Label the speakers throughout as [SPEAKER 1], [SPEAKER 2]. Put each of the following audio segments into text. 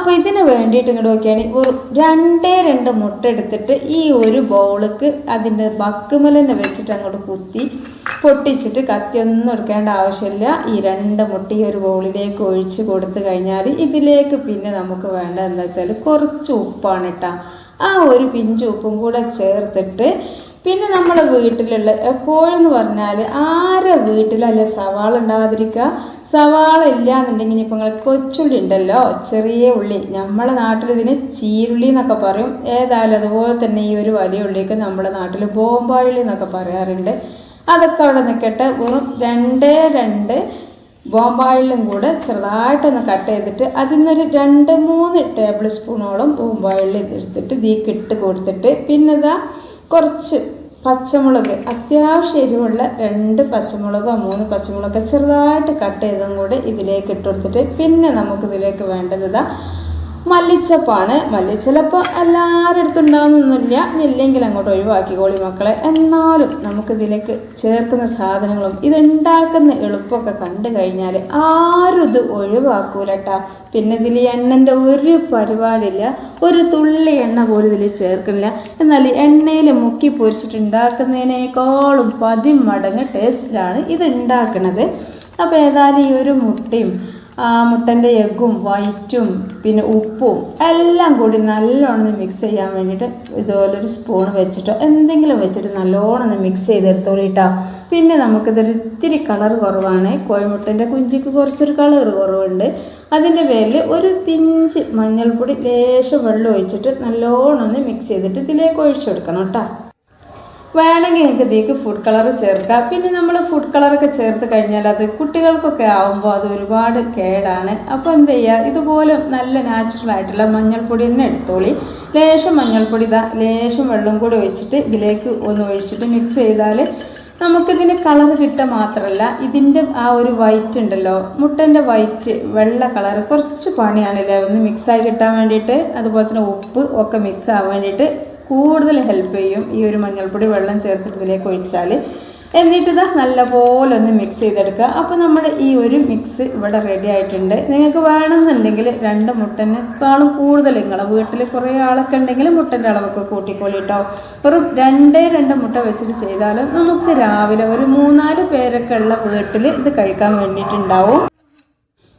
[SPEAKER 1] അപ്പോൾ ഇതിന് വേണ്ടിയിട്ട് ഇങ്ങോട്ട് നോക്കിയാണെങ്കിൽ ഒരു രണ്ടേ രണ്ട് മുട്ട എടുത്തിട്ട് ഈ ഒരു ബൗൾക്ക് അതിന്റെ ബക്കുമലനെ വെച്ചിട്ട് അങ്ങോട്ട് കുത്തി പൊട്ടിച്ചിട്ട് കത്തിയൊന്നും എടുക്കേണ്ട ആവശ്യമില്ല. ഈ രണ്ട് മുട്ട ഈ ഒരു ബൗളിലേക്ക് ഒഴിച്ച് കൊടുത്തു കഴിഞ്ഞാൽ ഇതിലേക്ക് പിന്നെ നമുക്ക് വേണ്ട എന്താ വെച്ചാൽ കുറച്ച് ഉപ്പാണ് കേട്ടോ ആ ഒരു പിഞ്ച് ഉപ്പും കൂടെ ചേർത്തിട്ട് പിന്നെ നമ്മുടെ വീട്ടിലുള്ള എപ്പോഴെന്ന് പറഞ്ഞാൽ ആരെ വീട്ടിലല്ലേ സവാള ഉണ്ടാകാതിരിക്കുക സവാള ഇല്ല എന്നുണ്ടെങ്കിൽ ഇനിയിപ്പോൾ നിങ്ങൾ കൊച്ചുള്ളി ഉണ്ടല്ലോ ചെറിയ ഉള്ളി. നമ്മുടെ നാട്ടിൽ ഇതിന് ചീരുള്ളി എന്നൊക്കെ പറയും. ഏതായാലും അതുപോലെ തന്നെ ഈ ഒരു വലിയ ഉള്ളിക്ക് നമ്മുടെ നാട്ടിൽ ബോംബായുള്ളി എന്നൊക്കെ പറയാറുണ്ട്. അതൊക്കെ അവിടെ നിൽക്കട്ടെ വെറും രണ്ടേ രണ്ട് ബോംബായിലും കൂടെ ചെറുതായിട്ടൊന്ന് കട്ട് ചെയ്തിട്ട് അതിൽ നിന്നൊരു രണ്ട് മൂന്ന് ടേബിൾ സ്പൂണോളം ബോംബായിൽ എടുത്തിട്ട് ദീക്കിട്ട് കൊടുത്തിട്ട് പിന്നെ ഇതാ കുറച്ച് പച്ചമുളക്. അത്യാവശ്യം എരിവുള്ള രണ്ട് പച്ചമുളകോ മൂന്ന് പച്ചമുളകോ ചെറുതായിട്ട് കട്ട് ചെയ്തും കൂടെ ഇതിലേക്ക് ഇട്ട് കൊടുത്തിട്ട് പിന്നെ നമുക്ക് ഇതിലേക്ക് വേണ്ടത് ഇതാ മല്ലിച്ചപ്പാണ്. മല്ലിച്ചലപ്പം എല്ലാവരുടെ അടുത്തും ഉണ്ടാകുന്നൊന്നുമില്ല ഇല്ലെങ്കിൽ അങ്ങോട്ട് ഒഴിവാക്കിക്കോളി മക്കളെ. എന്നാലും നമുക്കിതിലേക്ക് ചേർക്കുന്ന സാധനങ്ങളും ഇതുണ്ടാക്കുന്ന എളുപ്പമൊക്കെ കണ്ടു കഴിഞ്ഞാൽ ആരും ഇത് ഒഴിവാക്കൂലട്ടാ. പിന്നെ ഇതിൽ എണ്ണന്റെ ഒരു പരിപാടിയില്ല. ഒരു തുള്ളി എണ്ണ പോലും ഇതിൽ ചേർക്കുന്നില്ല. എന്നാൽ എണ്ണയിൽ മുക്കി പൊരിച്ചിട്ട് ഉണ്ടാക്കുന്നതിനേക്കാളും പതിമടങ്ങ് ടേസ്റ്റിലാണ് ഇത് ഉണ്ടാക്കുന്നത്. അപ്പോൾ ഏതായാലും ഈ ഒരു മുട്ടയും മുട്ടന്റെ എഗ്ഗും വൈറ്റും പിന്നെ ഉപ്പും എല്ലാം കൂടി നല്ലോണം മിക്സ് ചെയ്യാൻ വേണ്ടിയിട്ട് ഇതുപോലൊരു സ്പൂൺ വെച്ചിട്ടോ എന്തെങ്കിലും വെച്ചിട്ട് നല്ലോണം മിക്സ് മിക്സ് ചെയ്തെടുത്തോളിട്ടോ. പിന്നെ നമുക്കിതൊരു ഇത്തിരി കളർ കുറവാണ്. കോഴിമുട്ടന്റെ കുഞ്ചിക്ക് കുറച്ചൊരു കളർ കുറവുണ്ട്. അതിന്റെ പേരിൽ ഒരു പിഞ്ച് മഞ്ഞൾപ്പൊടി ലേശം വെള്ളം ഒഴിച്ചിട്ട് നല്ലോണം ഒന്ന് മിക്സ് ചെയ്തിട്ട് ഇതിലേക്ക് ഒഴിച്ചു കൊടുക്കണം കേട്ടോ. വേണമെങ്കിൽ നിങ്ങൾക്ക് ഇതിലേക്ക് ഫുഡ് കളർ ചേർക്കാം. പിന്നെ നമ്മൾ ഫുഡ് കളറൊക്കെ ചേർത്ത് കഴിഞ്ഞാൽ അത് കുട്ടികൾക്കൊക്കെ ആവുമ്പോൾ അത് ഒരുപാട് കേടാണ്. അപ്പോൾ എന്ത് ചെയ്യുക? ഇതുപോലെ നല്ല നാച്ചുറൽ ആയിട്ടുള്ള മഞ്ഞൾപ്പൊടി തന്നെ എടുത്തോളി. ലേശം മഞ്ഞൾപ്പൊടി ഇതാ ലേശം വെള്ളം കൂടി ഒഴിച്ചിട്ട് ഇതിലേക്ക് ഒന്ന് ഒഴിച്ചിട്ട് മിക്സ് ചെയ്താൽ നമുക്കിതിന് കളർ കിട്ട മാത്രമല്ല ഇതിന്റെ ആ ഒരു വൈറ്റ് ഉണ്ടല്ലോ മുട്ടന്റെ വൈറ്റ് വെള്ള കളർ കുറച്ച് പണിയാണല്ലേ ഒന്ന് മിക്സായി കിട്ടാൻ വേണ്ടിയിട്ട്. അതുപോലെ തന്നെ ഉപ്പ് ഒക്കെ മിക്സ് ആവാൻ വേണ്ടിയിട്ട് കൂടുതൽ ഹെൽപ്പ് ചെയ്യും. ഈ ഒരു മഞ്ഞൾപ്പൊടി വെള്ളം ചേർത്തിട്ട് ഇതിലേക്ക് ഒഴിച്ചാൽ എന്നിട്ട് ഇതാ നല്ലപോലെ ഒന്ന് മിക്സ് ചെയ്തെടുക്കുക. അപ്പോൾ നമ്മുടെ ഈ ഒരു മിക്സ് ഇവിടെ റെഡി ആയിട്ടുണ്ട്. നിങ്ങൾക്ക് വേണമെന്നുണ്ടെങ്കിൽ രണ്ട് മുട്ടനേക്കാളും കൂടുതൽ നിങ്ങളെ വീട്ടിൽ കുറേ ആളൊക്കെ ഉണ്ടെങ്കിൽ മുട്ടന്റെ അളവൊക്കെ കൂട്ടിക്കോളി കേട്ടോ വെറും രണ്ടേ രണ്ട് മുട്ട വെച്ചിട്ട് ചെയ്താലും നമുക്ക് രാവിലെ ഒരു മൂന്നാൽ പേരൊക്കെ ഉള്ള വീട്ടിൽ ഇത് കഴിക്കാൻ വേണ്ടിയിട്ടുണ്ടാവും.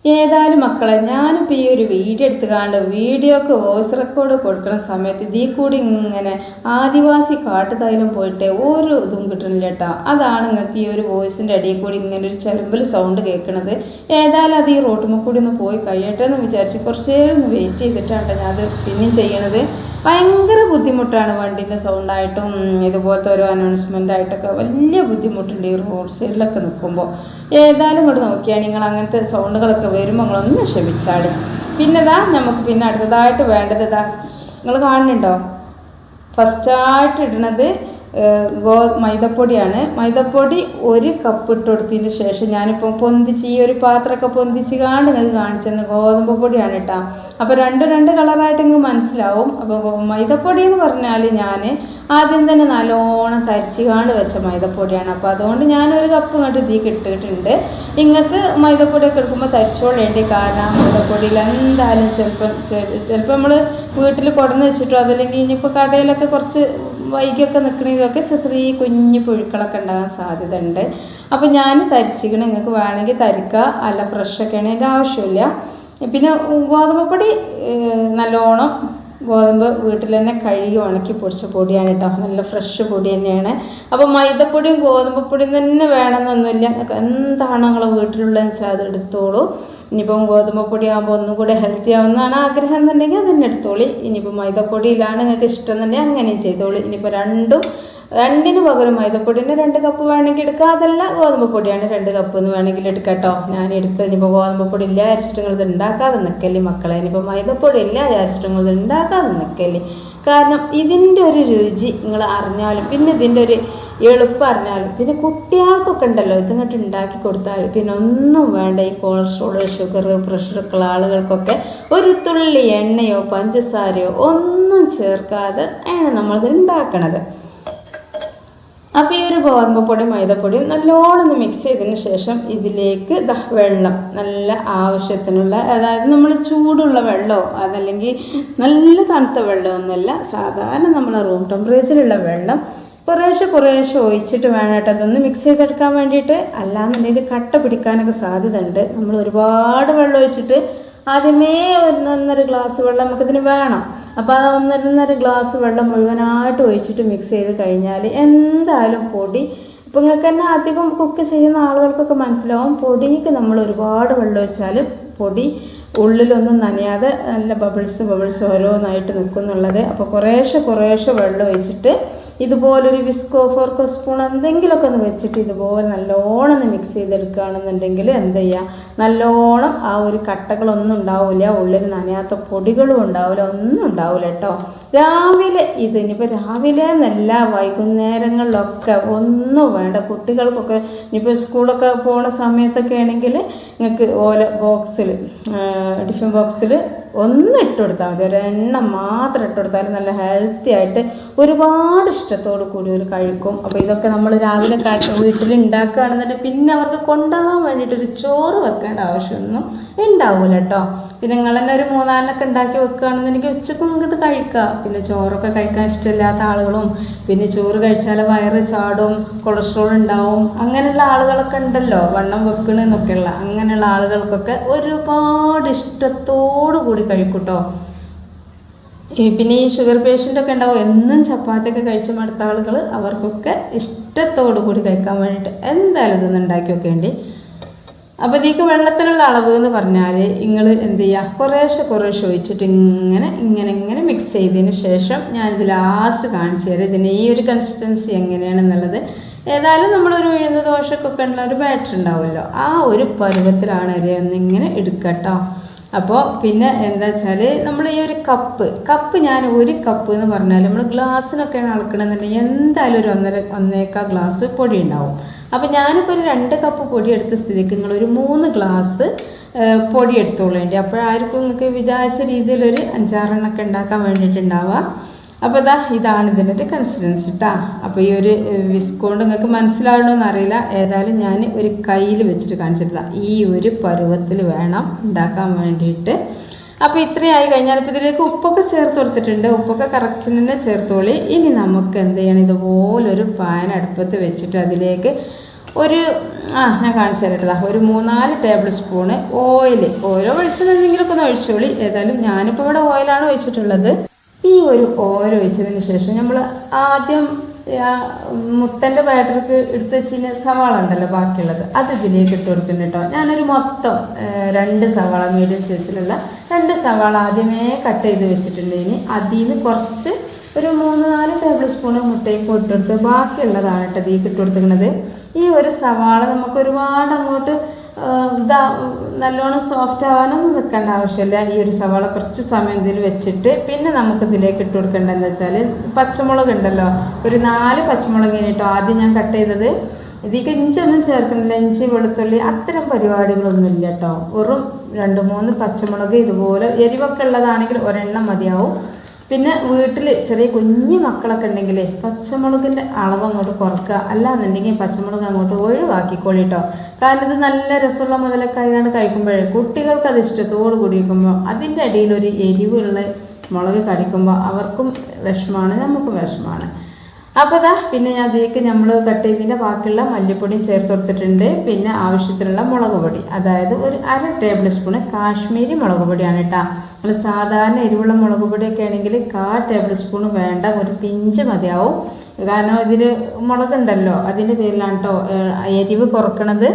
[SPEAKER 1] ഏതായാലും മക്കളെ ഞാനിപ്പോൾ ഈ ഒരു വീഡിയോ എടുത്ത് കാണ്ട് വീഡിയോക്ക് വോയിസ് റെക്കോർഡ് കൊടുക്കുന്ന സമയത്ത് ഇതിൽ കൂടി ഇങ്ങനെ ആദിവാസി കാട്ടുതൈലം പോയിട്ട് ഒരു ഇതും കിട്ടണില്ല കേട്ടോ അതാണ് നിങ്ങൾക്ക് ഈ ഒരു വോയിസിന്റെ അടിയിൽ കൂടി ഇങ്ങനെ ഒരു ചെലമ്പിൽ സൗണ്ട് കേൾക്കുന്നത് ഏതായാലും അത് ഈ റോട്ടുമ്മ കൂടി ഒന്ന് പോയി കഴിയട്ടെ എന്ന് വിചാരിച്ച് കുറച്ച് ഒന്ന് വെയിറ്റ് ചെയ്തിട്ടാണ് ഞാൻ അത് പിന്നെയും ചെയ്യണത്. ഭയങ്കര ബുദ്ധിമുട്ടാണ് വണ്ടീന്റെ സൗണ്ടായിട്ടും ഇതുപോലത്തെ ഓരോ അനൗൺസ്മെന്റ് ആയിട്ടൊക്കെ വലിയ ബുദ്ധിമുട്ടുണ്ട് ഈ റോഡ് സൈഡിലൊക്കെ നിൽക്കുമ്പോൾ. ഏതായാലും കൂടെ നോക്കിയാൽ നിങ്ങൾ അങ്ങനത്തെ സൗണ്ടുകളൊക്കെ വരുമ്പോൾ നിങ്ങളൊന്ന് ക്ഷമിച്ചാട് പിന്നെതാ നമുക്ക് പിന്നെ അടുത്തതായിട്ട് വേണ്ടത് ഇതാ നിങ്ങൾ കാണുന്നുണ്ടോ? ഫസ്റ്റായിട്ട് ഇടുന്നത് ഗോ മൈദപ്പൊടിയാണ്. മൈദപ്പൊടി ഒരു കപ്പ് ഇട്ട് കൊടുത്തതിന് ശേഷം ഞാനിപ്പോൾ പൊന്തിച്ച് ഈ ഒരു പാത്രമൊക്കെ പൊന്തിച്ച് കാണ്ട് നിങ്ങൾക്ക് കാണിച്ചെന്ന് ഗോതമ്പ് പൊടിയാണ് കേട്ടോ. അപ്പോൾ രണ്ട് രണ്ട് കളറായിട്ട് നിങ്ങൾക്ക് മനസ്സിലാവും. അപ്പോൾ മൈദപ്പൊടി എന്ന് പറഞ്ഞാൽ ഞാൻ ആദ്യം തന്നെ നല്ലോണം തരിച്ച് കാണ്ട് വെച്ച മൈദപ്പൊടിയാണ്. അപ്പോൾ അതുകൊണ്ട് ഞാനൊരു കപ്പ് ഇങ്ങോട്ട് ഇതിൽ ഇട്ടിട്ടുണ്ട് നിങ്ങൾക്ക് മൈദപ്പൊടിയൊക്കെ എടുക്കുമ്പോൾ തരിച്ചോളേണ്ടി. കാരണം മൈദപ്പൊടിയിൽ എന്തായാലും ചിലപ്പം ചിലപ്പോൾ നമ്മൾ വീട്ടിൽ കുടന്ന് വെച്ചിട്ടോ അതല്ലെങ്കിൽ ഇനിയിപ്പോൾ കടയിലൊക്കെ കുറച്ച് വൈകിയൊക്കെ നിൽക്കണതൊക്കെ ചെറിയ കുഞ്ഞു പുഴുക്കളൊക്കെ ഉണ്ടാകാൻ സാധ്യത ഉണ്ട് അപ്പോൾ ഞാൻ തരിച്ചിക്കണം നിങ്ങൾക്ക് വേണമെങ്കിൽ തരിക്കുക അല്ല ഫ്രഷൊക്കെ ആണെങ്കിൽ ആവശ്യമില്ല. പിന്നെ ഗോതമ്പ് പൊടി നല്ലോണം ഗോതമ്പ് വീട്ടിൽ തന്നെ കഴുകി ഉണക്കി പൊടിച്ച പൊടിയാണ് കേട്ടോ. നല്ല ഫ്രഷ് പൊടി തന്നെയാണ്. അപ്പോൾ മൈദപ്പൊടിയും ഗോതമ്പ് പൊടിയും തന്നെ വേണമെന്നൊന്നുമില്ല. എന്താണോ നിങ്ങളെ വീട്ടിലുള്ളതെന്ന് വെച്ചാൽ അത് എടുത്തോളൂ. ഇനിയിപ്പം ഗോതമ്പ് പൊടി ആകുമ്പോൾ ഒന്നും കൂടെ ഹെൽത്തി ആവുന്നതാണ് ആഗ്രഹം എന്നുണ്ടെങ്കിൽ അതന്നെ എടുത്തോളി. ഇനിയിപ്പോൾ മൈദപ്പൊടിയിലാണ് നിങ്ങൾക്ക് ഇഷ്ടം എന്നുണ്ടെങ്കിൽ അങ്ങനെയും ചെയ്തോളി. ഇനിയിപ്പോൾ രണ്ടും രണ്ടിന് പകരം മൈദപ്പൊടിന് രണ്ട് കപ്പ് വേണമെങ്കിൽ എടുക്കുക അതല്ല ഗോതമ്പ് പൊടിയാണ് രണ്ട് കപ്പ് എന്ന് വേണമെങ്കിൽ എടുക്കുക കേട്ടോ. ഞാൻ എടുത്ത് ഇനിയിപ്പോൾ ഗോതമ്പ് പൊടി ഇല്ല ഇത് ഉണ്ടാക്കാതെ നിൽക്കല്ലേ മക്കളെ. ഇനിയിപ്പോൾ മൈദപ്പൊടി ഇല്ല വിചാരിച്ചിട്ട് നിങ്ങൾ ഉണ്ടാക്കാതെ നിൽക്കല്ലേ കാരണം ഇതിന്റെ ഒരു രുചി നിങ്ങൾ അറിഞ്ഞാലും പിന്നെ ഇതിന്റെ ഒരു എളുപ്പം അറിഞ്ഞാലും പിന്നെ കുട്ടികൾക്കൊക്കെ ഉണ്ടല്ലോ ഇതിങ്ങോട്ട് ഉണ്ടാക്കി കൊടുത്താൽ പിന്നെ ഒന്നും വേണ്ട ഈ കൊളസ്ട്രോൾ ഷുഗർ പ്രഷറൊക്കെ ആളുകൾക്കൊക്കെ ഒരു തുള്ളി എണ്ണയോ പഞ്ചസാരയോ ഒന്നും ചേർക്കാതെ ആണ് നമ്മളിത് ഉണ്ടാക്കണത്. അപ്പോൾ ഈ ഒരു ഗോതമ്പപ്പൊടി മൈദപ്പൊടിയും നല്ലോണം ഒന്ന് മിക്സ് ചെയ്തതിന് ശേഷം ഇതിലേക്ക് വെള്ളം നല്ല ആവശ്യത്തിനുള്ള അതായത് നമ്മൾ ചൂടുള്ള വെള്ളമോ അതല്ലെങ്കിൽ നല്ല തണുത്ത വെള്ളമൊന്നുമല്ല സാധാരണ നമ്മൾ റൂം ടെമ്പറേച്ചറിലുള്ള വെള്ളം കുറേശ്ശെ കുറേശ്ശെ ഒഴിച്ചിട്ട് വേണം കേട്ടോ. അതൊന്ന് മിക്സ് ചെയ്തെടുക്കാൻ വേണ്ടിയിട്ട്. അല്ലാന്നുണ്ടെങ്കിൽ കട്ട പിടിക്കാനൊക്കെ സാധ്യത ഉണ്ട് നമ്മൾ ഒരുപാട് വെള്ളം ഒഴിച്ചിട്ട് ആദ്യമേ ഒന്നൊന്നര ഗ്ലാസ് വെള്ളം നമുക്കിതിന് വേണം. അപ്പോൾ ആ ഒന്നൊന്നര ഗ്ലാസ് വെള്ളം മുഴുവനായിട്ട് ഒഴിച്ചിട്ട് മിക്സ് ചെയ്ത് കഴിഞ്ഞാൽ എന്തായാലും പൊടി ഇപ്പം നിങ്ങൾക്ക് തന്നെ അധികം കുക്ക് ചെയ്യുന്ന ആളുകൾക്കൊക്കെ മനസ്സിലാവും. പൊടിക്ക് നമ്മൾ ഒരുപാട് വെള്ളം ഒഴിച്ചാൽ പൊടി ഉള്ളിലൊന്നും നനയാതെ നല്ല ബബിൾസ് ബബിൾസ് ഓരോന്നായിട്ട് നിൽക്കുന്നുള്ളത് അപ്പോൾ കുറേശ്ശെ കുറേശ്ശെ വെള്ളം ഒഴിച്ചിട്ട് ഇതുപോലൊരു വിസ്കോ ഫോർക്കോ സ്പൂൺ എന്തെങ്കിലുമൊക്കെ ഒന്ന് വെച്ചിട്ട് ഇതുപോലെ നല്ലോണം മിക്സ് ചെയ്തെടുക്കുകയാണെന്നുണ്ടെങ്കിൽ എന്ത് ചെയ്യുക നല്ലോണം ആ ഒരു കട്ടകളൊന്നും ഉണ്ടാവില്ല ഉള്ളിൽ നനയാത്ത പൊടികളും ഉണ്ടാവില്ല ഒന്നും ഉണ്ടാവില്ല കേട്ടോ. രാവിലെ ഇത് ഇനിയിപ്പോൾ രാവിലെ എന്നല്ല വൈകുന്നേരങ്ങളിലൊക്കെ ഒന്നും വേണ്ട. കുട്ടികൾക്കൊക്കെ ഇനിയിപ്പോൾ സ്കൂളൊക്കെ പോണ സമയത്തൊക്കെ ആണെങ്കിൽ നിങ്ങൾക്ക് ഓല ബോക്സിൽ ടിഫിൻ ബോക്സിൽ ഒന്ന് ഇട്ട് കൊടുത്താൽ മതി. ഒരെണ്ണം മാത്രം ഇട്ട് കൊടുത്താൽ നല്ല ഹെൽത്തി ആയിട്ട് ഒരുപാട് ഇഷ്ടത്തോടു കൂടി ഒരു കഴിക്കും. അപ്പോൾ ഇതൊക്കെ നമ്മൾ രാവിലെ വീട്ടിൽ ഉണ്ടാക്കുകയാണെന്നുണ്ടെങ്കിൽ പിന്നെ അവർക്ക് കൊണ്ടുപോകാൻ വേണ്ടിയിട്ട് ഒരു ചോറ് വെക്കേണ്ട ആവശ്യമൊന്നും ഉണ്ടാവില്ല കേട്ടോ പിന്നെ നിങ്ങൾ തന്നെ ഒരു മൂന്നാലിനൊക്കെ ഉണ്ടാക്കി വെക്കുകയാണെന്നുണ്ടെങ്കിൽ ഉച്ചയ്ക്ക് നിങ്ങൾക്ക് ഇത് കഴിക്കാം. പിന്നെ ചോറൊക്കെ കഴിക്കാൻ ഇഷ്ടമില്ലാത്ത ആളുകളും പിന്നെ ചോറ് കഴിച്ചാൽ വയറ് ചാടും കൊളസ്ട്രോൾ ഉണ്ടാവും അങ്ങനെയുള്ള ആളുകളൊക്കെ ഉണ്ടല്ലോ വണ്ണം വെക്കണെന്നൊക്കെയുള്ള അങ്ങനെയുള്ള ആളുകൾക്കൊക്കെ ഒരുപാട് ഇഷ്ടത്തോടു കൂടി കഴിക്കൂട്ടോ പിന്നെ ഈ ഷുഗർ പേഷ്യന്റ് ഒക്കെ ഉണ്ടാവും എന്നും ചപ്പാത്തിയൊക്കെ കഴിച്ച് മടുത്ത ആളുകൾ അവർക്കൊക്കെ ഇഷ്ടത്തോടു കൂടി കഴിക്കാൻ വേണ്ടിയിട്ട് എന്തായാലും ഇതൊന്നും ഉണ്ടാക്കി വെക്കേണ്ടി. അപ്പോൾ ഇതിലേക്ക് വെള്ളത്തിലുള്ള അളവ് എന്ന് പറഞ്ഞാൽ നിങ്ങൾ എന്ത് ചെയ്യുക കുറേശ്ശെ കുറേശ്ശെ ഒഴിച്ചിട്ട് ഇങ്ങനെ ഇങ്ങനെ ഇങ്ങനെ മിക്സ് ചെയ്തതിന് ശേഷം ഞാൻ ഞാനിത് ലാസ്റ്റ് കാണിച്ചു തരാം. ഇതിന് ഈ ഒരു കൺസിസ്റ്റൻസി എങ്ങനെയാണെന്നുള്ളത്. ഏതായാലും നമ്മളൊരു ഉഴുന്ന ദോശക്കൊക്കെ ഉള്ള ഒരു ബാറ്റർ ഉണ്ടാവുമല്ലോ. ആ ഒരു പരുവത്തിലാണ് അരി ഇങ്ങനെ എടുക്കുക കേട്ടോ അപ്പോൾ പിന്നെ എന്താ വെച്ചാൽ നമ്മൾ ഈ ഒരു കപ്പ് കപ്പ് ഞാൻ ഒരു കപ്പ് എന്ന് പറഞ്ഞാൽ നമ്മൾ ഗ്ലാസ്സിനൊക്കെയാണ് അളക്കണമെന്നുണ്ടെങ്കിൽ എന്തായാലും ഒരു ഒന്നര ഒന്നേക്കാ ഗ്ലാസ് പൊടി ഉണ്ടാവും. അപ്പോൾ ഞാനിപ്പോൾ ഒരു രണ്ട് കപ്പ് പൊടി എടുത്ത സ്ഥിതിക്ക് നിങ്ങൾ ഒരു മൂന്ന് ഗ്ലാസ് പൊടി എടുത്തോളേണ്ടി അപ്പോഴായിരിക്കും നിങ്ങൾക്ക് വിചാരിച്ച രീതിയിലൊരു അഞ്ചാറെണ്ണൊക്കെ ഉണ്ടാക്കാൻ വേണ്ടിയിട്ടുണ്ടാവുക അപ്പോൾ ഇതാ ഇതാണ് ഇതിന്റെ ഒരു കൺസിസ്റ്റൻസി കേട്ടോ അപ്പോൾ ഈ ഒരു വിസ്കോണ്ട് നിങ്ങൾക്ക് മനസ്സിലാവണമെന്ന് അറിയില്ല ഏതായാലും ഞാൻ ഒരു കയ്യിൽ വെച്ചിട്ട് കാണിച്ചിട്ടില്ല ഈ ഒരു പരുവത്തിൽ വേണം ഉണ്ടാക്കാൻ വേണ്ടിയിട്ട്. അപ്പോൾ ഇത്രയായി കഴിഞ്ഞാൽ ഇപ്പോൾ ഇതിലേക്ക് ഉപ്പൊക്കെ ചേർത്ത് കൊടുത്തിട്ടുണ്ട്. ഉപ്പൊക്കെ കറക്റ്റിന് തന്നെ ചേർത്തോളി. ഇനി നമുക്ക് എന്ത് ചെയ്യണം? ഇതുപോലൊരു പാൻ അടുപ്പത്ത് വെച്ചിട്ട് അതിലേക്ക് ഒരു ആ ഞാൻ കാണിച്ചു തരട്ടതാ ഒരു മൂന്നാൽ ടേബിൾ സ്പൂണ് ഓയിൽ ഓരോ വെളിച്ചെണ്ണെങ്കിലൊക്കെ ഒന്ന് ഒഴിച്ചോളി. ഏതായാലും ഞാനിപ്പോൾ ഇവിടെ ഓയിലാണ് ഒഴിച്ചിട്ടുള്ളത്. ഈ ഒരു ഓയിൽ ഒഴിച്ചതിന് ശേഷം നമ്മൾ ആദ്യം മുട്ടന്റെ ബാറ്റർക്ക് എടുത്ത് വെച്ചിന് സവാള ഉണ്ടല്ലോ ബാക്കിയുള്ളത് അത് ഇതിലേക്ക് ഇട്ട് കൊടുക്കുന്നുണ്ട് കേട്ടോ. ഞാനൊരു മൊത്തം രണ്ട് സവാള മീഡിയം സൈസിലുള്ള രണ്ട് സവാള ആദ്യമേ കട്ട് ചെയ്ത് വെച്ചിട്ടുണ്ട്. ഇനി അതിൽ നിന്ന് കുറച്ച് ഒരു മൂന്ന് നാല് ടേബിൾ സ്പൂൺ മുട്ടയും ഇട്ടെടുത്ത് ബാക്കിയുള്ളതാണ് കേട്ടോ ഇതിലേക്ക് ഇട്ട് കൊടുത്തിരിക്കുന്നത്. ഈ ഒരു സവാള നമുക്ക് ഒരുപാട് അങ്ങോട്ട് ഇതാ നല്ലോണം സോഫ്റ്റ് ആവാനൊന്നും നിൽക്കേണ്ട ആവശ്യമില്ല. ഈ ഒരു സവാള കുറച്ച് സമയം ഇതിൽ വെച്ചിട്ട് പിന്നെ നമുക്ക് ഇതിലേക്ക് ഇട്ട് കൊടുക്കേണ്ടതെന്ന് വെച്ചാൽ പച്ചമുളക് ഉണ്ടല്ലോ. ഒരു നാല് പച്ചമുളക് കേട്ടോ ആദ്യം ഞാൻ കട്ട് ചെയ്തത്. ഇതിലേക്ക് ഇഞ്ചൊന്നും ചേർക്കുന്നില്ല. ഇഞ്ചി വെളുത്തുള്ളി അത്തരം പരിപാടികളൊന്നും ഇല്ല കേട്ടോ വെറും രണ്ട് മൂന്ന് പച്ചമുളക് ഇതുപോലെ എരിവൊക്കെ ഉള്ളതാണെങ്കിൽ ഒരെണ്ണം മതിയാവും. പിന്നെ വീട്ടിൽ ചെറിയ കുഞ്ഞു മക്കളൊക്കെ ഉണ്ടെങ്കിൽ പച്ചമുളകിന്റെ അളവ് അങ്ങോട്ട് കുറക്കുക. അല്ലാന്നുണ്ടെങ്കിൽ പച്ചമുളക് അങ്ങോട്ട് ഒഴിവാക്കിക്കോളി കാരണം ഇത് നല്ല രസമുള്ള മുതലക്കായാണ് കഴിക്കുമ്പോഴേ കുട്ടികൾക്ക് അത് ഇഷ്ടത്തോട് കുടിക്കുമ്പോൾ അതിന്റെ അടിയിൽ ഒരു എരിവുള്ള മുളക് കടിക്കുമ്പോൾ അവർക്കും വിഷമാണ് നമുക്കും വിഷമാണ് അപ്പോൾ ഇതാ പിന്നെ ഞാൻ അതിലേക്ക് നമ്മൾ കട്ട് ചെയ്തതിന്റെ ബാക്കിയുള്ള മല്ലിപ്പൊടിയും ചേർത്ത് കൊടുത്തിട്ടുണ്ട്. പിന്നെ ആവശ്യത്തിനുള്ള മുളക് പൊടി. അതായത് ഒരു അര ടേബിൾ സ്പൂണ് കാശ്മീരി മുളക് പൊടിയാണ് കേട്ടോ. നമ്മൾ സാധാരണ എരിവുള്ള മുളക് പൊടിയൊക്കെ ആണെങ്കിൽ കാ ടേബിൾ സ്പൂൺ വേണ്ട ഒരു പിഞ്ച് മതിയാവും. കാരണം ഇതിൽ മുളകുണ്ടല്ലോ അതിന്റെ പേരിലാണ് കേട്ടോ എരിവ് കുറക്കണത്.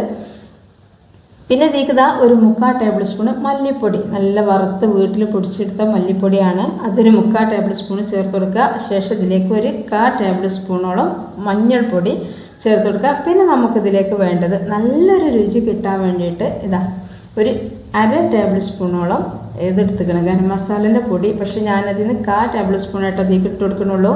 [SPEAKER 1] പിന്നെ ഇതിലേക്ക് ഇതാ ഒരു മുക്കാൽ ടേബിൾ സ്പൂൺ മല്ലിപ്പൊടി. നല്ല വറുത്ത് വീട്ടിൽ പൊടിച്ചെടുത്ത മല്ലിപ്പൊടിയാണ് അതൊരു മുക്കാൽ ടേബിൾ സ്പൂൺ ചേർത്ത് കൊടുക്കുക. ശേഷം ഇതിലേക്ക് ഒരു കാ ടേബിൾ സ്പൂണോളം മഞ്ഞൾപ്പൊടി ചേർത്ത് കൊടുക്കുക. പിന്നെ നമുക്കിതിലേക്ക് വേണ്ടത് നല്ലൊരു രുചി കിട്ടാൻ വേണ്ടിയിട്ട് ഇതാ ഒരു അര ടേബിൾ സ്പൂണോളം ഇതെടുത്തുക്കണം ഗരം മസാലേന്റെ പൊടി. പക്ഷേ ഞാനതിന് കാ ടേബിൾ സ്പൂണായിട്ട് അതിലേക്ക് ഇട്ട് കൊടുക്കണുള്ളൂ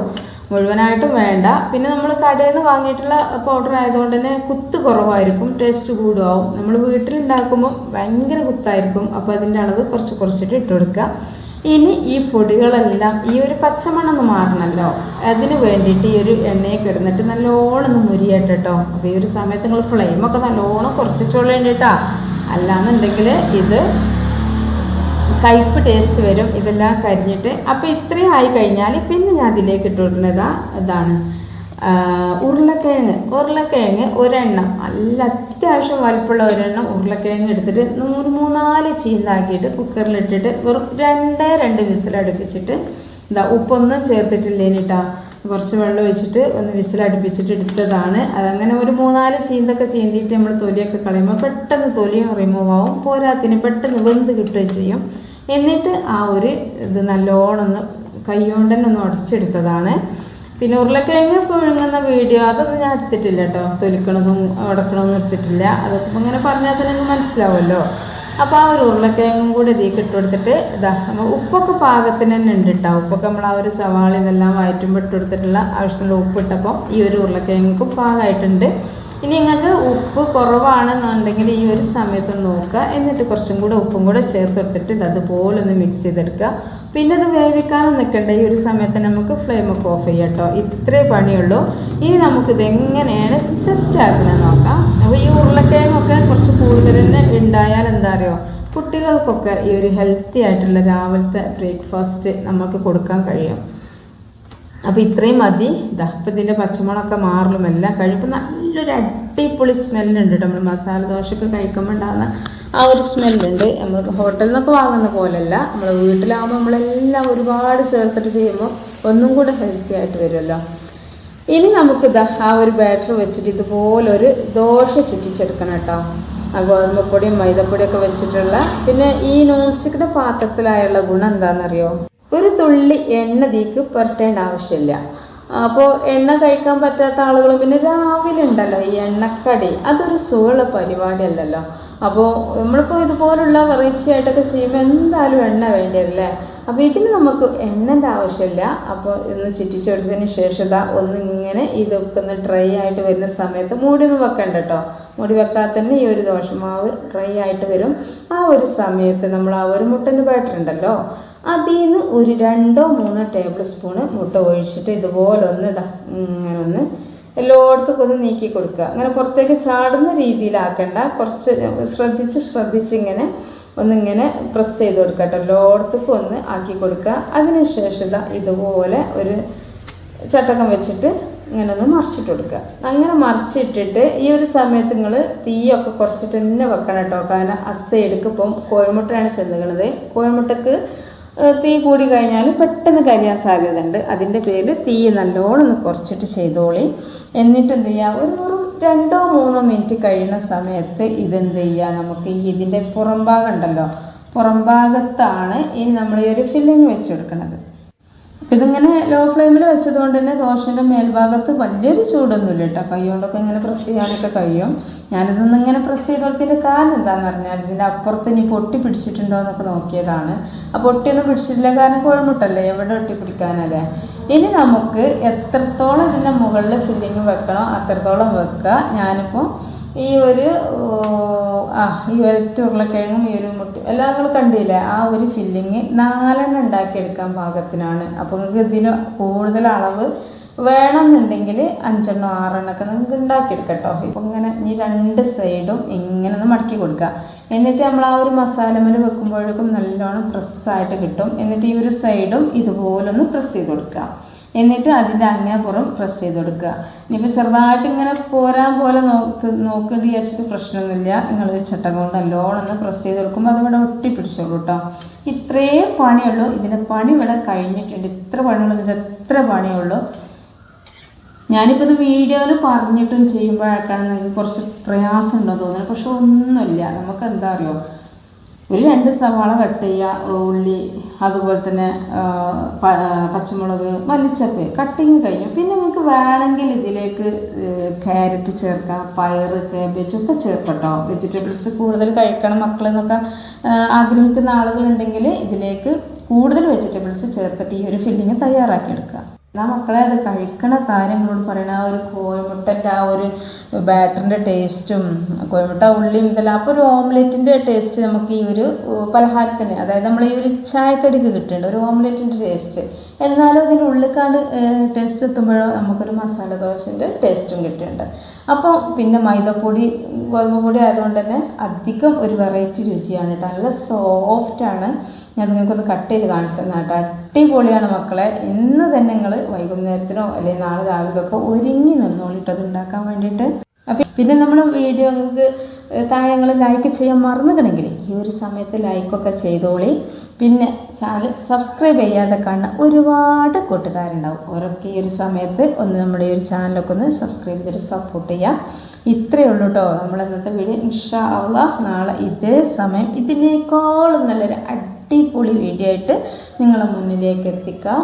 [SPEAKER 1] മുഴുവനായിട്ടും വേണ്ട. പിന്നെ നമ്മൾ കടയിൽ നിന്ന് വാങ്ങിയിട്ടുള്ള പൗഡർ ആയതുകൊണ്ട് തന്നെ കുത്ത് കുറവായിരിക്കും ടേസ്റ്റ് കൂടുമാവും നമ്മൾ വീട്ടിലുണ്ടാക്കുമ്പോൾ ഭയങ്കര കുത്തായിരിക്കും. അപ്പോൾ അതിന്റെ അളവ് കുറച്ച് കുറച്ചിട്ട് ഇട്ട് കൊടുക്കുക. ഇനി ഈ പൊടികളെല്ലാം ഈ ഒരു പച്ചമണ്ണൊന്ന് മാറണമല്ലോ അതിന് വേണ്ടിയിട്ട് ഈ ഒരു എണ്ണയെ കിടന്നിട്ട് നല്ലോണം ഒന്ന് മുരിയട്ടെ കേട്ടോ അപ്പോൾ ഈ ഒരു സമയത്ത് നിങ്ങൾ ഫ്ലെയിമൊക്കെ നല്ലോണം കുറച്ചിട്ടുള്ളേണ്ട കേട്ടോ അല്ലാന്നുണ്ടെങ്കിൽ ഇത് കയ്പ്പ് ടേസ്റ്റ് വരും. ഇതെല്ലാം കരിഞ്ഞിട്ട്. അപ്പോൾ ഇത്രയും ആയി കഴിഞ്ഞാൽ പിന്നെ ഞാൻ അതിലേക്ക് ഇട്ടുകൊടുക്കുന്നത് ഇതാണ്. ഉരുളക്കിഴങ്ങ്. ഉരുളക്കിഴങ്ങ് ഒരെണ്ണം. നല്ല അത്യാവശ്യം വലിപ്പമുള്ള ഒരെണ്ണം ഉരുളക്കിഴങ്ങ് എടുത്തിട്ട് നൂറ് മൂന്നാൽ ചീന്താക്കിയിട്ട് കുക്കറിലിട്ടിട്ട് വെറും രണ്ടേ രണ്ട് വിസിലടുപ്പിച്ചിട്ട് എന്താ ഉപ്പൊന്നും ചേർത്തിട്ടില്ലേനിട്ടാ. കുറച്ച് വെള്ളം ഒഴിച്ചിട്ട് ഒന്ന് വിസിലടുപ്പിച്ചിട്ട് എടുത്തതാണ്. അതങ്ങനെ ഒരു മൂന്നാൽ ചീന്തൊക്കെ ചീന്തിയിട്ട് നമ്മൾ തൊലിയൊക്കെ കളയുമ്പോൾ പെട്ടെന്ന് തൊലിയും റിമൂവ് ആവും. പോരാത്തിന് പെട്ടെന്ന് വെന്ത് കിട്ടുകയും ചെയ്യും. എന്നിട്ട് ആ ഒരു ഇത് നല്ലോണം ഒന്ന് കൈകൊണ്ട് തന്നെ ഒന്ന് ഉടച്ചെടുത്തതാണ് പിന്നെ ഉരുളക്കിഴങ്ങ് പുഴുങ്ങുന്ന വീഡിയോ അതൊന്നും ഞാൻ എടുത്തിട്ടില്ല കേട്ടോ തൊലിക്കണതും ഉടക്കണതൊന്നും എടുത്തിട്ടില്ല. അതൊക്കെ ഇങ്ങനെ പറഞ്ഞാൽ തന്നെ മനസ്സിലാവുമല്ലോ. അപ്പോൾ ആ ഒരു ഉരുളക്കിഴങ്ങും കൂടി ഇതിലേക്ക് ഇട്ട് കൊടുത്തിട്ട് ഇതാ നമ്മൾ ഉപ്പൊക്കെ പാകത്തിന് തന്നെ ഉണ്ട് കേട്ടോ ഉപ്പൊക്കെ നമ്മൾ ആ ഒരു സവാള ഇതെല്ലാം വയറ്റുമ്പോൾ ഇട്ട് കൊടുത്തിട്ടുള്ള ആവശ്യമുള്ള ഉപ്പ് ഇട്ടപ്പോൾ ഈ ഒരു ഉരുളക്കിഴങ്ങും പാകമായിട്ടുണ്ട്. ഇനി നിങ്ങൾക്ക് ഉപ്പ് കുറവാണെന്നുണ്ടെങ്കിൽ ഈ ഒരു സമയത്ത് നോക്കുക. എന്നിട്ട് കുറച്ചും കൂടെ ഉപ്പും കൂടെ ചേർത്തെടുത്തിട്ട് ഇത് അതുപോലെ ഒന്ന് മിക്സ് ചെയ്തെടുക്കുക. പിന്നെ അത് വേവിക്കാനും നിൽക്കേണ്ട. ഈ ഒരു സമയത്ത് നമുക്ക് ഫ്ലെയിം ഒക്കെ ഓഫ് ചെയ്യാം കേട്ടോ. ഇത്രേ പണിയുള്ളൂ. ഇനി നമുക്കിത് എങ്ങനെയാണ് സെറ്റ് ആക്കുന്നത് നോക്കാം. അപ്പോൾ ഈ ഉരുളക്കിഴങ്ങൊക്കെ കുറച്ച് കൂടുതൽ തന്നെ ഉണ്ടായാൽ എന്താ അറിയോ? കുട്ടികൾക്കൊക്കെ ഈ ഒരു ഹെൽത്തി ആയിട്ടുള്ള രാവിലത്തെ ബ്രേക്ക്ഫാസ്റ്റ് നമുക്ക് കൊടുക്കാൻ കഴിയും. അപ്പോൾ ഇത്രയും മതി. ഇതാ ഇപ്പം ഇതിന്റെ പച്ചമുളകൊക്കെ മാറലും എല്ലാം കഴിയുമ്പോൾ നല്ലൊരു അടിപൊളി സ്മെല്ലുണ്ട് കേട്ടോ നമ്മൾ മസാല ദോശയൊക്കെ കഴിക്കുമ്പോൾ ഉണ്ടാകുന്ന ആ ഒരു സ്മെല്ലുണ്ട്. നമ്മൾ ഹോട്ടലിൽ നിന്നൊക്കെ വാങ്ങുന്ന പോലെയല്ല നമ്മൾ വീട്ടിലാകുമ്പോൾ നമ്മളെല്ലാം ഒരുപാട് ചേർത്തിട്ട് ചെയ്യുമ്പോൾ ഒന്നും കൂടെ ഹെൽത്തി ആയിട്ട് വരുമല്ലോ ഇനി നമുക്ക് ഇതാ ആ ഒരു ബാറ്റർ വെച്ചിട്ട് ഇതുപോലെ ഒരു ദോശ ചുറ്റിച്ചെടുക്കണം കേട്ടോ ആ ഗോതമ്പപ്പൊടിയും മൈദപ്പൊടിയൊക്കെ വെച്ചിട്ടുള്ള പിന്നെ ഈ നോൺ സ്റ്റിക്കിന്റെ പാത്രത്തിലായുള്ള ഗുണം എന്താണെന്നറിയോ ഒരു തുള്ളി എണ്ണ തീക്ക് പുരട്ടേണ്ട ആവശ്യമില്ല. അപ്പോൾ എണ്ണ കഴിക്കാൻ പറ്റാത്ത ആളുകൾ പിന്നെ രാവിലെ ഉണ്ടല്ലോ ഈ എണ്ണക്കടി. അതൊരു സുഖമുള്ള പരിപാടിയല്ലല്ലോ. അപ്പോൾ നമ്മളിപ്പോൾ ഇതുപോലുള്ള വെറൈറ്റി ആയിട്ടൊക്കെ ചെയ്യുമ്പോൾ എന്തായാലും എണ്ണ വേണ്ടി വരില്ലേ അപ്പോൾ ഇതിന് നമുക്ക് എണ്ണന്റെ ആവശ്യമില്ല. അപ്പോൾ ഇന്ന് ചുറ്റിച്ചെടുത്തതിന് ശേഷം ഇതാ ഒന്ന് ഇങ്ങനെ ഇതൊക്കെ ഒന്ന് ഡ്രൈ ആയിട്ട് വരുന്ന സമയത്ത് മൂടി ഒന്ന് വെക്കണ്ട കേട്ടോ മൂടി വെക്കാതെ തന്നെ ഈ ഒരു ദോശമാവ് ഡ്രൈ ആയിട്ട് വരും. ആ ഒരു സമയത്ത് നമ്മൾ ആ ഒരു മുട്ടന്റെ ബാറ്റർ ഉണ്ടല്ലോ അതിൽ നിന്ന് ഒരു രണ്ടോ മൂന്നോ ടേബിൾ സ്പൂണ് മുട്ട ഒഴിച്ചിട്ട് ഇതുപോലെ ഒന്ന് ഇതാ ഇങ്ങനെ ഒന്ന് എല്ലായിടത്തും ഒന്ന് നീക്കി കൊടുക്കുക. അങ്ങനെ പുറത്തേക്ക് ചാടുന്ന രീതിയിലാക്കണ്ട. കുറച്ച് ശ്രദ്ധിച്ച് ശ്രദ്ധിച്ച് ഇങ്ങനെ ഒന്നിങ്ങനെ പ്രസ് ചെയ്ത് കൊടുക്കുക കേട്ടോ. എല്ലായിടത്തേക്കും ഒന്ന് ആക്കി കൊടുക്കുക. അതിനുശേഷം ഇതാ ഇതുപോലെ ഒരു ചട്ടക്കം വെച്ചിട്ട് ഇങ്ങനെ ഒന്ന് മറിച്ചിട്ട് കൊടുക്കുക. അങ്ങനെ മറിച്ചിട്ടിട്ട് ഈ ഒരു സമയത്ത് നിങ്ങൾ തീയൊക്കെ കുറച്ചിട്ട് തന്നെ വെക്കണം കേട്ടോ. കാരണം അസ എടുക്കുമ്പം കോഴിമുട്ടയാണ് ചെന്നുകണത് കോഴിമുട്ടക്ക് തീ കൂടി കഴിഞ്ഞാൽ പെട്ടെന്ന് കരിയാൻ സാധ്യതയുണ്ട്. അതിന്റെ പേര് തീ നല്ലോണം കുറച്ചിട്ട് ചെയ്തോളി. എന്നിട്ട് എന്ത് ചെയ്യുക ഒരു വെറും രണ്ടോ മൂന്നോ മിനിറ്റ് കഴിയുന്ന സമയത്ത് ഇതെന്ത് ചെയ്യുക നമുക്ക് ഇതിന്റെ പുറംഭാഗം ഉണ്ടല്ലോ. പുറംഭാഗത്താണ് ഇനി നമ്മൾ ഈ ഒരു ഫില്ലിങ് വെച്ച് കൊടുക്കുന്നത് ഇതിങ്ങനെ ലോ ഫ്ലെയിമിൽ വെച്ചത് കൊണ്ട് തന്നെ ദോശന്റെ മേൽഭാഗത്ത് വലിയൊരു ചൂടൊന്നുമില്ല കേട്ടോ. കൈ കൊണ്ടൊക്കെ ഇങ്ങനെ പ്രസ് ചെയ്യാനൊക്കെ കഴിയും. ഞാനിതൊന്നും ഇങ്ങനെ പ്രസ് ചെയ്ത് കൊടുത്തതിന്റെ കാരണം എന്താണെന്ന് പറഞ്ഞാൽ ഇതിന്റെ അപ്പുറത്ത് ഇനി പൊട്ടി പിടിച്ചിട്ടുണ്ടോ എന്നൊക്കെ നോക്കിയതാണ്. ആ പൊട്ടിയൊന്നും പിടിച്ചിട്ടില്ല കാരണം കുഴമ്മിട്ടല്ലേ എവിടെ ഒട്ടി പിടിക്കാനല്ലേ ഇനി നമുക്ക് എത്രത്തോളം ഇതിന്റെ മുകളിൽ ഫില്ലിങ് വെക്കണോ അത്രത്തോളം വെക്കുക. ഞാനിപ്പോൾ ഈ ഒരു ആ ഈ ഒരൊറ്റ ഉരുളക്കിഴങ്ങും ഈ ഒരു മുട്ട എല്ലാം നിങ്ങൾ കണ്ടില്ലേ? ആ ഒരു ഫില്ലിങ് നാലെണ്ണം ഉണ്ടാക്കിയെടുക്കാൻ പാകത്തിനാണ്. അപ്പോൾ നിങ്ങൾക്ക് ഇതിന് കൂടുതൽ അളവ് വേണമെന്നുണ്ടെങ്കിൽ അഞ്ചെണ്ണം ആറെണ്ണമൊക്കെ നിങ്ങൾക്ക് ഉണ്ടാക്കിയെടുക്കട്ടോ. കേട്ടോ ഇപ്പം ഇങ്ങനെ ഈ രണ്ട് സൈഡും ഇങ്ങനെ ഒന്ന് മടക്കി കൊടുക്കുക. എന്നിട്ട് നമ്മൾ ആ ഒരു മസാലമൽ വെക്കുമ്പോഴേക്കും നല്ലോണം പ്രസ്സായിട്ട് കിട്ടും. എന്നിട്ട് ഈ ഒരു സൈഡും ഇതുപോലൊന്ന് പ്രസ് ചെയ്ത് കൊടുക്കുക. എന്നിട്ട് അതിന്റെ അങ്ങേപ്പുറം പ്രസ് ചെയ്ത് കൊടുക്കുക. ഇനിയിപ്പോൾ ചെറുതായിട്ട് ഇങ്ങനെ പോരാൻ പോലെ നോക്ക് നോക്കേണ്ടി വിചാരിച്ചിട്ട് പ്രശ്നമൊന്നുമില്ല. നിങ്ങളൊരു ചട്ടം കൊണ്ട് നല്ലോണം ഒന്ന് പ്രസ് ചെയ്ത് കൊടുക്കുമ്പോൾ അതിവിടെ ഒട്ടിപ്പിടിച്ചോളൂ കേട്ടോ ഇത്രയും പണിയുള്ളൂ. ഇതിന്റെ പണി ഇവിടെ കഴിഞ്ഞിട്ടുണ്ട്. ഇത്ര പണിയുള്ളൂ എത്ര പണിയുള്ളൂ. ഞാനിപ്പോൾ ഇത് വീഡിയോയിൽ പറഞ്ഞിട്ടും ചെയ്യുമ്പോഴൊക്കെയാണ് നിങ്ങൾക്ക് കുറച്ച് പ്രയാസം ഉണ്ടോ തോന്നുന്നത്. പക്ഷെ ഒന്നുമില്ല. നമുക്ക് എന്താ അറിയോ? ഒരു രണ്ട് സവാള കട്ട് ചെയ്യുക ഉള്ളി അതുപോലെ തന്നെ പച്ചമുളക് മല്ലിച്ചപ്പ് കട്ടിങ് കഴിഞ്ഞു. പിന്നെ നിങ്ങൾക്ക് വേണമെങ്കിൽ ഇതിലേക്ക് ക്യാരറ്റ് ചേർക്കാം പയർ കാബേജ് ഒക്കെ ചേർക്കട്ടോ വെജിറ്റബിൾസ് കൂടുതൽ കഴിക്കണം മക്കളെന്നൊക്കെ ആഗ്രഹിക്കുന്ന ആളുകളുണ്ടെങ്കിൽ ഇതിലേക്ക് കൂടുതൽ വെജിറ്റബിൾസ് ചേർത്തിട്ട് ഈ ഒരു ഫില്ലിങ് തയ്യാറാക്കിയെടുക്കുക എന്നാ മക്കളെ അത് കഴിക്കണ കാര്യങ്ങളോട് പറയണ ആ ഒരു കോഴിമുട്ടന്റെ ആ ഒരു ബാറ്ററിന്റെ ടേസ്റ്റും കോഴിമുട്ട ഉള്ളിയും ഇതെല്ലാം അപ്പോൾ ഒരു ഓംലെറ്റിന്റെ ടേസ്റ്റ് നമുക്ക് ഈ ഒരു പലഹാരത്തിന് അതായത് നമ്മൾ ഈ ഒരു ചായക്കടിക്ക് കിട്ടുന്നുണ്ട് ഒരു ഓംലെറ്റിന്റെ ടേസ്റ്റ്. എന്നാലും അതിന്റെ ഉള്ളിക്കാണ്ട് ടേസ്റ്റ് എത്തുമ്പോഴോ നമുക്കൊരു മസാല ദോശന്റെ ടേസ്റ്റും കിട്ടുന്നുണ്ട് അപ്പോൾ പിന്നെ മൈദപ്പൊടി ഗോതമ്പ് പൊടി ആയതുകൊണ്ട് തന്നെ അധികം ഒരു വെറൈറ്റി രുചിയാണ്. നല്ല സോഫ്റ്റാണ് ഞാൻ നിങ്ങൾക്കൊന്ന് കട്ട് ചെയ്ത് കാണിച്ചു തന്നെ കേട്ടോ. അടിപൊളിയാണ് മക്കളെ. ഇന്ന് തന്നെ നിങ്ങൾ വൈകുന്നേരത്തിനോ അല്ലെങ്കിൽ നാളെ രാവിലെയൊക്കെ ഒരുങ്ങി നിന്നോളിട്ട് അത് ഉണ്ടാക്കാൻ വേണ്ടിയിട്ട്. അപ്പം പിന്നെ നമ്മൾ വീഡിയോ നിങ്ങൾക്ക് താഴെ നിങ്ങൾ ലൈക്ക് ചെയ്യാൻ മറന്നുകണമെങ്കിൽ ഈ ഒരു സമയത്ത് ലൈക്കൊക്കെ ചെയ്തോളി. പിന്നെ ചാനൽ സബ്സ്ക്രൈബ് ചെയ്യാതെ കാണുന്ന ഒരുപാട് കൂട്ടുകാരുണ്ടാവും. അവരൊക്കെ ഈ ഒരു സമയത്ത് ഒന്ന് നമ്മുടെ ഈ ഒരു ചാനലൊക്കെ ഒന്ന് സബ്സ്ക്രൈബ് ചെയ്തിട്ട് സപ്പോർട്ട് ചെയ്യാം. ഇത്രയേ ഉള്ളൂ കേട്ടോ നമ്മളിന്നത്തെ വീഡിയോ. ഇൻഷാ നാളെ ഇതേ സമയം ഇതിനേക്കാളും നല്ലൊരു അടിപൊളി വീഡിയോ ആയിട്ട് നിങ്ങളെ മുന്നിലേക്ക് എത്തിക്കാം.